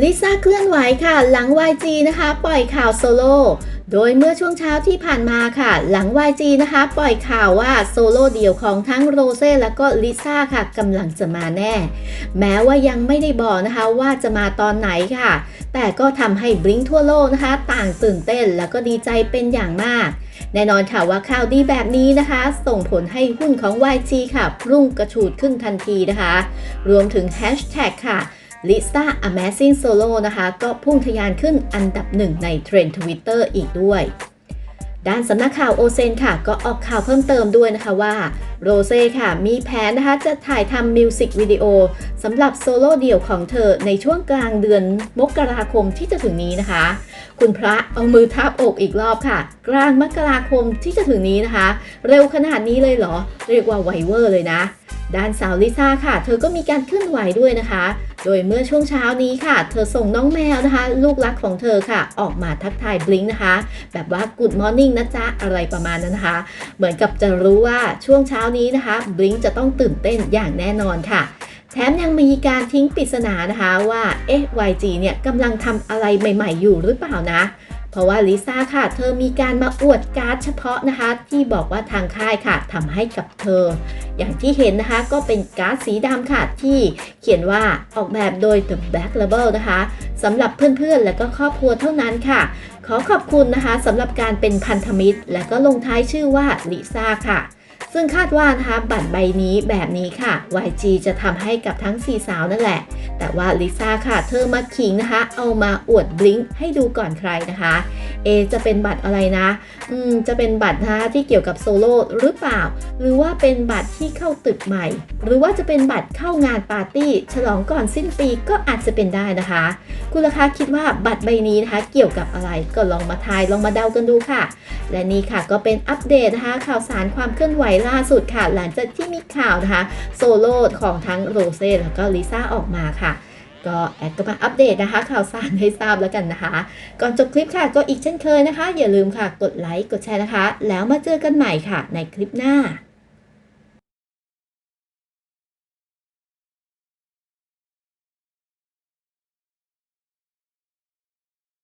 ลิซ่าเคลื่อนไหวค่ะ หลัง YG นะคะ ปล่อยข่าวโซโล่โดยเมื่อช่วงเช้าที่ผ่านมาค่ะ หลัง YG นะคะ ปล่อยข่าวว่าโซโล่เดี่ยวของทั้งโรเซ่และก็ลิซ่าค่ะกำลังจะมาแน่ แม้ว่ายังไม่ได้บอกนะคะว่าจะมาตอนไหนค่ะ แต่ก็ทำให้บลิงทั่วโลกนะคะ ต่างตื่นเต้นแล้วก็ดีใจเป็นอย่างมากแน่นอนค่ะว่าข่าวดีแบบนี้นะคะ ส่งผลให้หุ้นของ YG ค่ะรุ่งกระฉูดขึ้นทันทีนะคะ รวมถึงแฮชแท็กค่ะ Lisa Amazing Solo นะคะ ก็พุ่งทะยานขึ้นอันดับหนึ่งในเทรนด์ทวิตเตอร์อีกด้วย ด้านสำนักข่าวโอเซนค่ะ ก็ออกข่าวเพิ่มเติมด้วยนะคะว่าโรเซ่ค่ะ มีแผนนะคะ จะถ่ายทำมิวสิกวิดีโอสำหรับโซโล่เดี่ยวของเธอในช่วงกลางเดือนมกราคมที่จะถึงนี้นะคะ คุณพระเอามือทับอกอีกรอบค่ะ กลางมกราคมที่จะถึงนี้นะคะ เร็วขนาดนี้เลยเหรอ เรียกว่าไวเวอร์เลยนะ ด้านสาวลิซ่าค่ะ เธอก็มีการเคลื่อนไหวด้วยนะคะ โดยเมื่อช่วงเช้านี้ค่ะ เธอส่งน้องแมวนะคะ ลูกรักของเธอค่ะ ออกมาทักทายบลิงนะคะ แบบว่า Good Morning นะจ๊ะ อะไรประมาณนั้นนะคะ เหมือนกับจะรู้ว่าช่วงเช้านี้นะคะบลิงจะต้องตื่นเต้นอย่างแน่นอนค่ะแถมยังมีการทิ้งปริศนานะคะว่าเอ๊ะ YG เนี่ยกำลังทำอะไรใหม่ ๆ อยู่หรือเปล่านะ เพราะว่าลิซ่าค่ะ เธอมีการมาอวดการ์ดเฉพาะนะคะ ที่บอกว่าทางค่ายค่ะทำให้กับเธอ อย่างที่เห็นนะคะก็เป็นการ์ดสีดำค่ะที่เขียนว่าออกแบบโดย The Black Label นะคะสำหรับเพื่อนๆ และก็ครอบครัวเท่านั้นค่ะ ขอขอบคุณนะคะสำหรับการเป็นพันธมิตร และก็ลงท้ายชื่อว่าลิซ่าค่ะ ซึ่งคาดว่านะคะบัตรใบนี้แบบนี้ค่ะ YG จะทำให้กับทั้ง 4 สาวนั่นแหละ แต่ว่าลิซ่าค่ะ เธอมาขิงนะคะ เอามาอวดบลิงให้ดูก่อนใครนะคะ เอจะเป็นบัตรอะไรนะอืมจะเป็นบัตรนะคะที่เกี่ยวกับโซโล่หรือเปล่า หรือว่าเป็นบัตรที่เข้าตึกใหม่ หรือว่าจะเป็นบัตรเข้างานปาร์ตี้ฉลองก่อนสิ้นปีก็อาจจะเป็นได้นะคะ คุณราคาคิดว่าบัตรใบนี้นะคะ เกี่ยวกับอะไรก็ลองมาทายลองมาเดากันดูค่ะ และนี่ค่ะก็เป็นอัปเดตนะคะข่าวสารความเคลื่อนไหวล่าสุดค่ะ หลังจากที่มีข่าวนะคะโซโล่ของทั้งโรเซ่แล้วก็ลิซ่าออกมาค่ะ ก็แอดก็มาอัปเดตนะคะ ข่าวสารให้ทราบแล้วกันนะคะ ก่อนจบคลิปค่ะก็อีกเช่นเคยนะคะ อย่าลืมค่ะกดไลค์กดแชร์นะคะ แล้วมาเจอกันใหม่ค่ะ ในคลิปหน้า